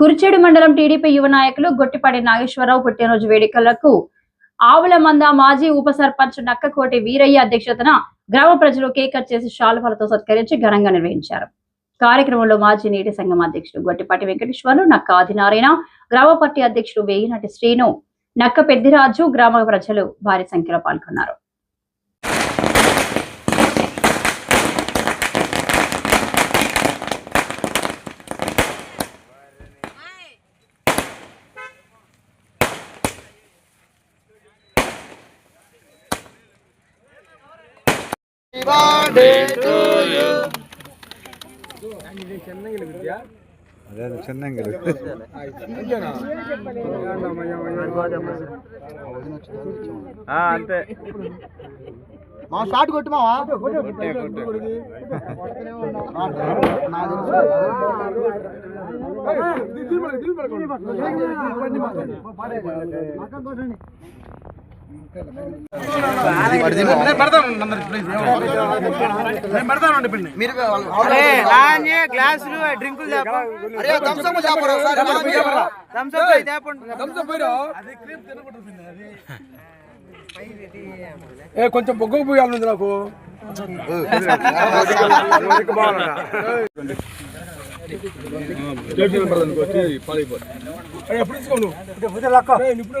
కురిచేడు మండలం టీడీపీ యువ నాయకులు గొట్టిపాటి నాగేశ్వరరావు పుట్టినరోజు వేడుకలకు ఆవుల మంద మాజీ ఉప సర్పంచ్ నక్కకోటి వీరయ్య అధ్యక్షతన గ్రామ ప్రజలు కేక్ కట్ చేసి శాలువాలతో సత్కరించి ఘనంగా నిర్వహించారు. కార్యక్రమంలో మాజీ నీటి సంఘం అధ్యక్షుడు గొట్టిపాటి వెంకటేశ్వర్లు నక్క ఆదినారాయణ గ్రామ పార్టీ అధ్యక్షుడు వేయినాటి శ్రీను నక్క పెద్దిరాజు గ్రామ ప్రజలు భారీ సంఖ్యలో పాల్గొన్నారు. అదే చెన్నంగిలి. అంతే. మా షాట్ కొట్టు మావా గ్లాసులు డ్రింకులు ఏ కొంచెం బొగ్గకు పోయాలి నాకు. ఎప్పుడు తీసుకోను ఇప్పుడు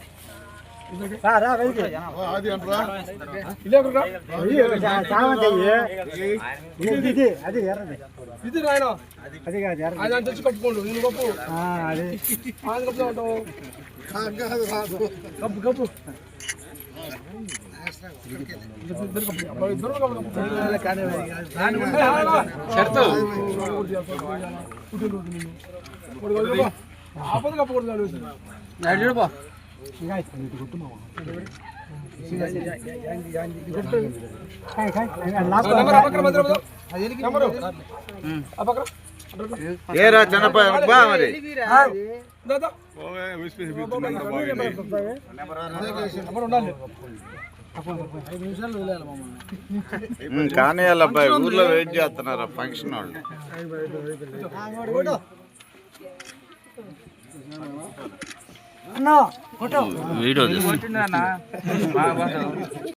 తెచ్చి కప్పుకోండు నేను కప్పు ఆయన కప్పు ఉంటావు కప్పు కప్పు ఇద్దరు కప్పు. ఇద్దరు కప్పు. పుట్టినరోజు నిన్ను. ఒకటి కలుపుకో. ఆపద కప్పకూడదు కాదు. నెంబర్ ఆ పక్కన మధ్యలో ఏరా చిన్నప్ప మరి కానీ అబ్బాయి ఊర్లో వెయిట్ చేస్తున్నారు ఫంక్షన్ వాళ్ళు వీడియో